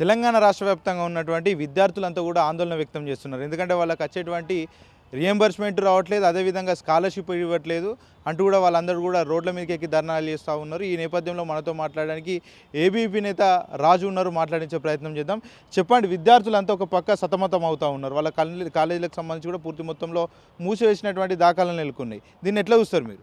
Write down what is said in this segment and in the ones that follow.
తెలంగాణ రాష్ట్ర వ్యాప్తంగా ఉన్నటువంటి విద్యార్థులంతా కూడా ఆందోళన వ్యక్తం చేస్తున్నారు. ఎందుకంటే వాళ్ళకి వచ్చేటువంటి రియంబర్స్మెంట్ రావట్లేదు అదేవిధంగా స్కాలర్షిప్ ఇవ్వట్లేదు అంటూ కూడా వాళ్ళందరూ కూడా రోడ్ల మీదకి ఎక్కి ధర్నాలు చేస్తూ ఉన్నారు. ఈ నేపథ్యంలో మనతో మాట్లాడడానికి ఏబీపీ నేత రాజు ఉన్నారు. మాట్లాడించే ప్రయత్నం చేద్దాం. చెప్పండి విద్యార్థులంతా ఒక పక్క సతమతం అవుతూ ఉన్నారు. వాళ్ళ కాలేజీలకు సంబంధించి కూడా పూర్తి మొత్తంలో మూసివేసినటువంటి దాఖలను నెలకొన్నాయి. దీన్ని ఎట్లా చూస్తారు మీరు?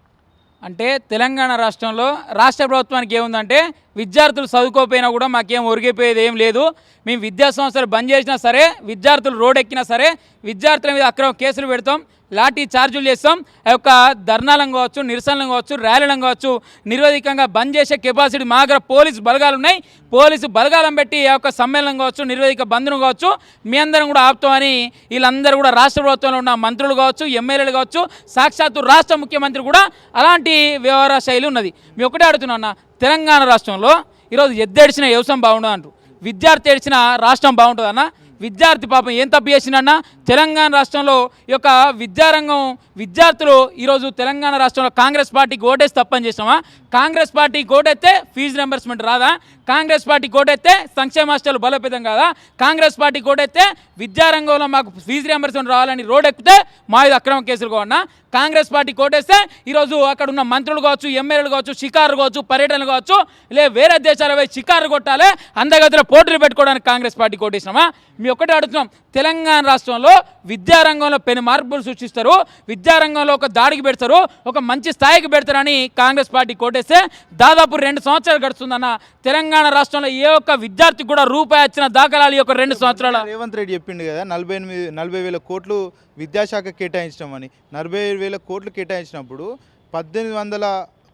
అంటే తెలంగాణ రాష్ట్రంలో రాష్ట్ర ప్రభుత్వానికి ఏముందంటే విద్యార్థులు చదువుకోకపోయినా కూడా మాకేం ఒరిగిపోయేది ఏం లేదు. మేము విద్యా సంస్థలు బంద్ చేసినా సరే విద్యార్థులు రోడ్ ఎక్కినా సరే విద్యార్థుల మీద అక్రమ కేసులు పెడతాం. లాఠీ ఛార్జీలు చేస్తాం. ఆ యొక్క ధర్నాలను కావచ్చు నిరసనలు కావచ్చు ర్యాలీలను కావచ్చు నిర్వధికంగా బంద్ చేసే కెపాసిటీ మా దగ్గర పోలీసు బలగాలు ఉన్నాయి. పోలీసు బలగాలను పెట్టి ఆ యొక్క సమ్మేళనం కావచ్చు నిర్వధిక బంధనం కావచ్చు మీ అందరం కూడా ఆపుతామని వీళ్ళందరూ కూడా రాష్ట్ర ప్రభుత్వంలో ఉన్న మంత్రులు కావచ్చు ఎమ్మెల్యేలు కావచ్చు సాక్షాత్తు రాష్ట్ర ముఖ్యమంత్రి కూడా అలాంటి వ్యవహార శైలి ఉన్నది. మీ ఒకటే అడుగుతున్నా అన్న తెలంగాణ రాష్ట్రంలో ఈరోజు ఎద్దెడిచిన వ్యవసాయం బాగుండదు అంటారు. విద్యార్థి ఏడిచిన రాష్ట్రం బాగుంటుందన్నా విద్యార్థి పాపం ఏం తప్పు చేసిండన్నా? తెలంగాణ రాష్ట్రంలో ఈ యొక్క విద్యారంగం విద్యార్థులు ఈరోజు తెలంగాణ రాష్ట్రంలో కాంగ్రెస్ పార్టీకి ఓటేసి తప్పని చేసినామా? కాంగ్రెస్ పార్టీకి ఓటేస్తే ఫీజు రింబర్స్మెంట్ రాదా? కాంగ్రెస్ పార్టీకి ఓటేస్తే సంక్షేమ హాస్టల్ బలోపేతం కాదా? కాంగ్రెస్ పార్టీకి ఓటేస్తే విద్యారంగంలో మాకు ఫీజు రింబర్స్మెంట్ రావాలని రోడ్ ఎక్కితే మా ఇది అక్రమ కేసులు కావన్నా? కాంగ్రెస్ పార్టీ కోటేస్తే ఈరోజు అక్కడ ఉన్న మంత్రులు కావచ్చు ఎమ్మెల్యేలు కావచ్చు షికారు కావచ్చు పర్యటనలు కావచ్చు లే వేరే దేశాల పోయి షికారు కొట్టాలి అందగతిలో పోటీలు పెట్టుకోవడానికి కాంగ్రెస్ పార్టీ కోటేసినామా? మీ ఒక్కటే అడుగుతున్నాం. తెలంగాణ రాష్ట్రంలో విద్యారంగంలో పెను మార్పులు సృష్టిస్తారు. విద్యారంగంలో ఒక దాడికి పెడతారు. ఒక మంచి స్థాయికి పెడతారని కాంగ్రెస్ పార్టీ కోటేస్తే దాదాపు రెండు సంవత్సరాలు గడుస్తుందన్న తెలంగాణ రాష్ట్రంలో ఏ ఒక్క విద్యార్థికి కూడా రూపాయి వచ్చిన దాఖలాలు ఈ యొక్క రెండు సంవత్సరాల రేవంత్ రెడ్డి చెప్పిండు కదా నలభై ఎనిమిది నలభై వేల కోట్లు విద్యాశాఖ కేటాయించడం నలభై వేల కోట్లు కేటాయించినప్పుడు పద్దెనిమిది వందల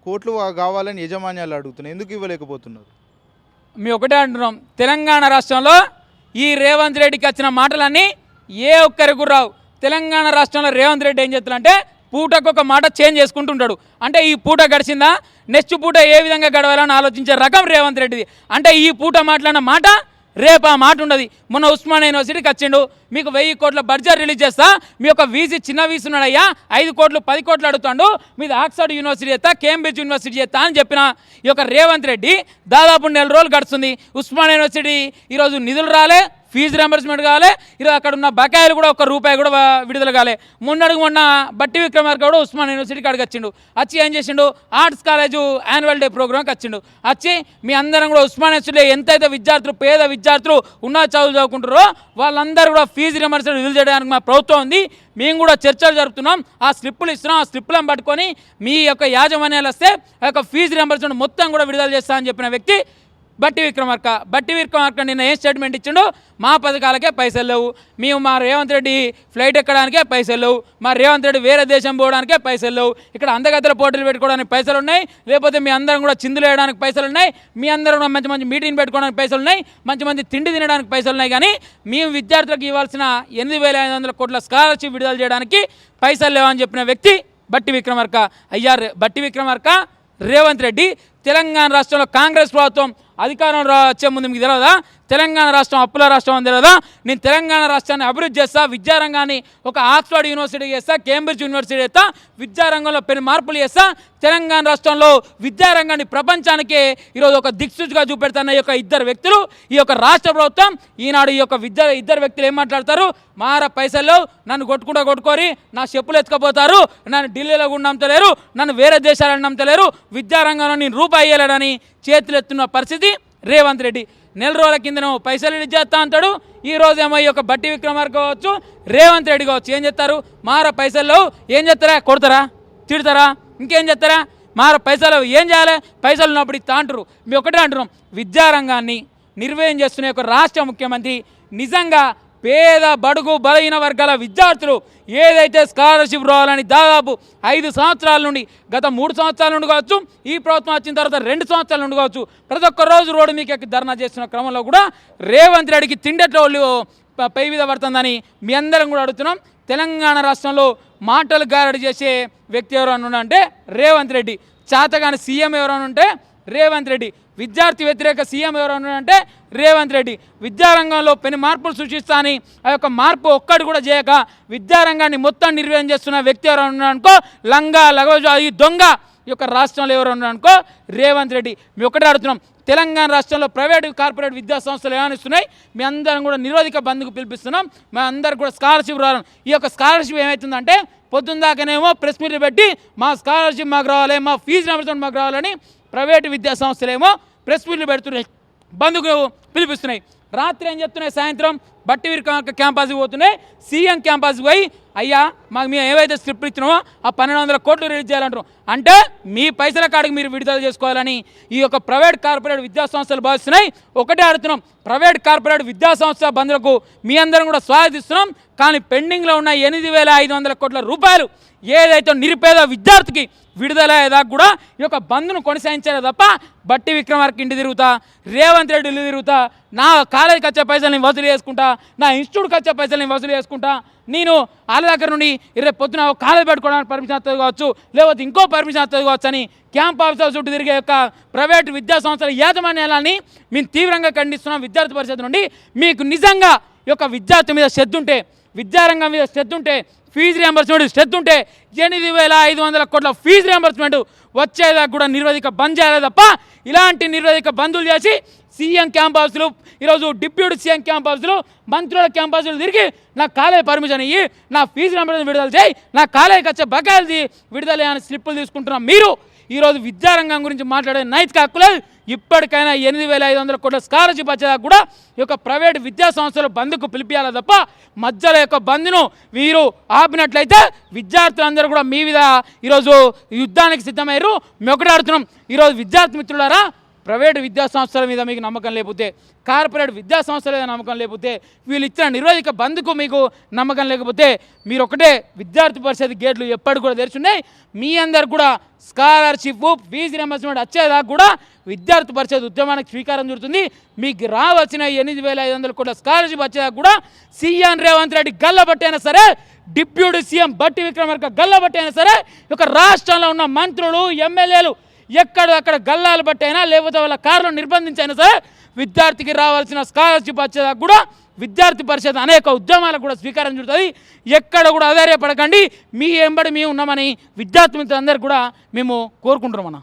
కోట్లు కావాలని యజమాన్యాలు అడుగుతున్నాయి. ఎందుకు ఇవ్వలేకపోతున్నారు? మేము ఒకటే అంటున్నాం. తెలంగాణ రాష్ట్రంలో ఈ రేవంత్ రెడ్డికి వచ్చిన మాటలన్నీ ఏ ఒక్కరికి రావు. తెలంగాణ రాష్ట్రంలో రేవంత్ రెడ్డి ఏం చేస్తాడంటే పూటకు ఒక మాట చేంజ్ చేసుకుంటుంటాడు. అంటే ఈ పూట గడిచిందా? నెక్స్ట్ పూట ఏ విధంగా గడవాలని ఆలోచించే రకం రేవంత్ రెడ్డిది. అంటే ఈ పూట మాట్లాడిన మాట రేపు ఆ మాట ఉండదు. మొన్న ఉస్మాన్ యూనివర్సిటీకి వచ్చిండు. మీకు వెయ్యి కోట్ల బడ్జెట్ రిలీజ్ చేస్తా. మీ యొక్క వీసీ చిన్న వీసీ ఉన్నాడయ్యా. ఐదు కోట్లు పది కోట్లు అడుగుతాడు. మీది ఆక్స్ఫర్డ్ యూనివర్సిటీ చేస్తా కేంబ్రిడ్జ్ యూనివర్సిటీ చేస్తా అని చెప్పిన ఈ యొక్క రేవంత్ రెడ్డి దాదాపు నెల రోజులు గడుస్తుంది. ఉస్మాన్ యూనివర్సిటీ ఈరోజు నిధులు రాలే. ఫీజు రింబర్స్మెంట్ కావాలి. ఇలా అక్కడ ఉన్న బకాయిలు కూడా ఒక రూపాయి కూడా విడుదల కాలే. మొన్నడుగు మొన్న బట్టి విక్రమార్క కూడా ఉస్మాన్ యూనివర్సిటీకి అడిగి వచ్చిండు. వచ్చి ఏం చేసిండు? ఆర్ట్స్ కాలేజు యాన్యువల్ డే ప్రోగ్రామ్కి వచ్చిండు. వచ్చి మీ అందరం కూడా ఉస్మాన్ యూనివర్సిటీలో ఎంతైతే విద్యార్థులు పేద విద్యార్థులు ఉన్న చదువు చదువుకుంటారో వాళ్ళందరూ కూడా ఫీజు రింబర్స్మెంట్ విడుదల చేయడానికి మా ప్రభుత్వం ఉంది. మేము కూడా చర్చలు జరుపుతున్నాం. ఆ స్లిప్పులు ఇస్తున్నాం. ఆ స్లిప్పులను పట్టుకొని మీ యొక్క యాజమాన్యాలు వస్తే ఆ యొక్క ఫీజు రింబర్స్మెంట్ మొత్తం కూడా విడుదల చేస్తా అని చెప్పిన వ్యక్తి బట్టి విక్రమార్క బట్టి విక్రమార్క నిన్న ఏం స్టేట్మెంట్ ఇచ్చిండు మా పథకాలకే పైసలు లేవు. మేము మా రేవంత్ రెడ్డి ఫ్లైట్ ఎక్కడానికే పైసలు లేవు. మా రేవంత్ రెడ్డి వేరే దేశం పోవడానికే పైసలు లేవు. ఇక్కడ అందగత్తెల పోటీలు పెట్టుకోవడానికి పైసలు ఉన్నాయి. లేకపోతే మీ అందరం కూడా చిందులు వేయడానికి పైసలు ఉన్నాయి. మీ అందరం కూడా మంచి మంచి మీటింగ్ పెట్టుకోవడానికి పైసలు ఉన్నాయి. మంచి మంచి తిండి తినడానికి పైసలు ఉన్నాయి. కానీ మేము విద్యార్థులకు ఇవ్వాల్సిన ఎనిమిది వేల ఐదు వందల కోట్ల స్కాలర్షిప్ విడుదల చేయడానికి పైసలు లేవని చెప్పిన వ్యక్తి బట్టి విక్రమార్క. అయ్యారు బట్టి విక్రమార్క రేవంత్ రెడ్డి. తెలంగాణ రాష్ట్రంలో కాంగ్రెస్ ప్రభుత్వం అధికారం రా- వచ్చే ముందు మీకు తెలియదా తెలంగాణ రాష్ట్రం అప్పుల రాష్ట్రం అంది కదా నేను తెలంగాణ రాష్ట్రాన్ని అభివృద్ధి చేస్తా విద్యారంగాన్ని ఒక ఆక్స్ఫర్డ్ యూనివర్సిటీ చేస్తా కేంబ్రిడ్జ్ యూనివర్సిటీ చేస్తా విద్యారంగంలో పెను మార్పులు చేస్తా తెలంగాణ రాష్ట్రంలో విద్యారంగాన్ని ప్రపంచానికి ఈరోజు ఒక దిక్సూచిగా చూపెడుతున్న ఈ యొక్క ఇద్దరు వ్యక్తులు ఈ యొక్క రాష్ట్ర ప్రభుత్వం ఈనాడు ఈ యొక్క విద్య ఇద్దరు వ్యక్తులు ఏం మాట్లాడతారు? మార పైసల్లో నన్ను కొట్టుకుంటా కొట్టుకొని నా చెప్పులు ఎత్తుకపోతారు నన్ను ఢిల్లీలో కూడా నమ్మతలేరు నన్ను వేరే దేశాలను నమ్మతలేరు విద్యారంగంలో నేను రూపాయి వేయలేడని చేతులు ఎత్తున్న పరిస్థితి రేవంత్ రెడ్డి. నెల రోజుల కిందనో పైసలు ఇచ్చేస్తా అంటాడు. ఈ రోజేమో ఏమో ఈ యొక్క బట్టి విక్రమార్ కావచ్చు రేవంత్ రెడ్డి కావచ్చు ఏం చెప్తారు మార పైసలు ఏం చేస్తారా? కొడతారా? తిడతారా? ఇంకేం చేస్తారా? మార పైసలు ఏం చేయాలి? పైసలు ఉన్నప్పుడు ఇస్తా అంటారు మీ ఒకటే అంటున్నాం. విద్యారంగాన్ని నిర్వహణ చేస్తున్న యొక్క రాష్ట్ర ముఖ్యమంత్రి నిజంగా పేద బడుగు బలహీన వర్గాల విద్యార్థులు ఏదైతే స్కాలర్షిప్ రావాలని దాదాపు ఐదు సంవత్సరాల నుండి గత మూడు సంవత్సరాల నుండి కావచ్చు ఈ ప్రభుత్వం వచ్చిన తర్వాత రెండు సంవత్సరాల నుండి కావచ్చు ప్రతి ఒక్క రోజు రోడ్డు మీకు ఎక్కి ధర్నా చేస్తున్న క్రమంలో కూడా రేవంత్ రెడ్డికి తిండెట్లో వాళ్ళు పై మీద పడుతుందని మీ అందరం కూడా అడుగుతున్నాం. తెలంగాణ రాష్ట్రంలో మాటలు గారడి చేసే వ్యక్తి ఎవరైనా అంటే రేవంత్ రెడ్డి చేతగాని సీఎం ఎవరైనా ఉంటే రేవంత్ రెడ్డి విద్యార్థి వ్యతిరేక సీఎం ఎవరైనా అంటే రేవంత్ రెడ్డి. విద్యారంగంలో పెను మార్పులు సృష్టిస్తాని ఆ యొక్క మార్పు ఒక్కటి కూడా చేయక విద్యారంగాన్ని మొత్తం నిర్వహణ చేస్తున్న వ్యక్తి ఎవరైనా ఉన్నారనుకో లంగా లగవజు ఈ దొంగ ఈ యొక్క రాష్ట్రంలో ఎవరు అనుకో రేవంత్ రెడ్డి. మేము ఒకటే అడుగుతున్నాం తెలంగాణ రాష్ట్రంలో ప్రైవేటు కార్పొరేట్ విద్యా సంస్థలు ఏమనిస్తున్నాయి మీ అందరం కూడా నిరోధిక బంద్కు పిలిపిస్తున్నాం మా అందరు కూడా స్కాలర్షిప్ రావడం ఈ యొక్క స్కాలర్షిప్ ఏమవుతుందంటే పొద్దున్న దాకానేమో ప్రెస్ మీట్లు పెట్టి మా స్కాలర్షిప్ మాకు రావాలి మా ఫీజు రియంబర్స్మెంట్ మాకు రావాలని ప్రైవేటు విద్యా సంస్థలేమో ప్రెస్ మీట్లు పెడుతున్నాయి బంధుకు పిలిపిస్తున్నాయి. రాత్రి ఏం చెప్తున్నాయి? సాయంత్రం బట్టి వీరి క్యాంపస్కి పోతున్నాయి. సీఎం క్యాంపస్కి పోయి అయ్యా మాకు మేము ఏవైతే స్క్రిప్ట్ ఇచ్చినామో ఆ పన్నెండు వందల కోట్లు రిలీజ్ చేయాలంటారు. అంటే మీ పైసల కాడికి మీరు విడుదల చేసుకోవాలని ఈ యొక్క ప్రైవేట్ కార్పొరేట్ విద్యా సంస్థలు భావిస్తున్నాయి. ఒకటే అడుగుతున్నాం ప్రైవేట్ కార్పొరేట్ విద్యా సంస్థ బంధులకు మీ అందరం కూడా స్వాగతిస్తున్నాం. కానీ పెండింగ్లో ఉన్న ఎనిమిది వేల ఐదు వందల కోట్ల రూపాయలు ఏదైతే నిరుపేద విద్యార్థికి విడుదల అయ్యేదాకా కూడా ఈ యొక్క బంద్ను కొనసాగించాలి తప్ప బట్టి విక్రమార్కి ఇంటి తిరుగుతా రేవంత్ రెడ్డి ఇల్లు తిరుగుతా నా కాలేజీకి వచ్చే పైసలు నేను వసూలు చేసుకుంటా నా ఇన్స్టిట్యూట్కి వచ్చే పైసలు నేను వసూలు చేసుకుంటా. నేను వాళ్ళ దగ్గర నుండి రేపు పొద్దున ఒక కాలేజ్ పెట్టుకోవడానికి పర్మిషన్ వస్తుంది కావచ్చు లేకపోతే ఇంకో పర్మిషన్ వస్తుంది కావచ్చు అని క్యాంప్ ఆఫీసర్ చుట్టూ తిరిగే యొక్క ప్రైవేట్ విద్యా సంస్థల యాజమాన్యాలని మేము తీవ్రంగా ఖండిస్తున్నాం విద్యార్థి పరిషత్ నుండి. మీకు నిజంగా యొక్క విద్యార్థి మీద శ్రద్ధ ఉంటే విద్యారంగం మీద శ్రద్ధ ఉంటే ఫీజు రియంబర్స్మెంట్ శ్రద్ధ ఉంటే ఎనిమిది వేల ఐదు వందల కోట్ల ఫీజు రియంబర్స్మెంట్ వచ్చేదాకా కూడా నిర్వధిక బంద్ చేయాలి తప్ప ఇలాంటి నిర్వధిక బంధులు చేసి సీఎం క్యాంపస్లు ఈరోజు డిప్యూటీ సీఎం క్యాంపస్లు మంత్రుల క్యాంపస్లు తిరిగి నా కాలేజ్ పర్మిషన్ ఇవ్వి నా ఫీజు రియంబర్స్మెంట్ విడుదల చేయి నా కాలేజీకి వచ్చే బకాయిలు విడుదల అని స్లిప్పులు తీసుకుంటున్నాం మీరు ఈరోజు విద్యారంగం గురించి మాట్లాడే నైతిక హక్కులేదు ఇప్పటికైనా ఎనిమిది వేల ఐదు వందల కోట్ల స్కాలర్షిప్ వచ్చేదాకా కూడా ఈ యొక్క ప్రైవేట్ విద్యా సంస్థలు బంద్కు పిలిపియాలి తప్ప మధ్యలో యొక్క బంద్ను వీరు ఆపినట్లయితే విద్యార్థులందరూ కూడా మీ విధ ఈరోజు యుద్ధానికి సిద్ధమయ్యారు. మేము ఈరోజు విద్యార్థి మిత్రులారా ప్రైవేటు విద్యా సంస్థల మీద మీకు నమ్మకం లేకపోతే కార్పొరేట్ విద్యా సంస్థల మీద నమ్మకం లేకపోతే వీళ్ళు ఇచ్చిన నిరోధిక బంద్కు మీకు నమ్మకం లేకపోతే మీరు ఒకటే విద్యార్థి పరిషత్ గేట్లు ఎప్పటికి కూడా తెరుచున్నాయి. మీ అందరు కూడా స్కాలర్షిప్ ఫీజు రియంబర్స్మెంట్ వచ్చేదాకా కూడా విద్యార్థి పరిషత్ ఉద్యమానికి స్వీకారం చుడుతుంది. మీకు రావాల్సిన ఎనిమిది వేల ఐదు వందల కోట్ల స్కాలర్షిప్ వచ్చేదాకా కూడా సీఎం రేవంత్ రెడ్డి గల్లబట్టైనా సరే డిప్యూటీ సీఎం బట్టి విక్రమార్క గల్లబట్టైనా సరే ఒక రాష్ట్రంలో ఉన్న మంత్రులు ఎమ్మెల్యేలు ఎక్కడ అక్కడ గల్లాలు బట్టైనా లేకపోతే వాళ్ళ కారులో నిర్బంధించైనా సరే విద్యార్థికి రావాల్సిన స్కాలర్షిప్ వచ్చేదాకా కూడా విద్యార్థి పరిషత్ అనేక ఉద్యమాలకు కూడా స్వీకారం చుడుతుంది ఎక్కడ కూడా ఆధార్యపడకండి మీ ఎంబడి మేము ఉన్నామని విద్యార్థి మిత్రులందరికీ కూడా మేము కోరుకుంటున్నాం అన్న.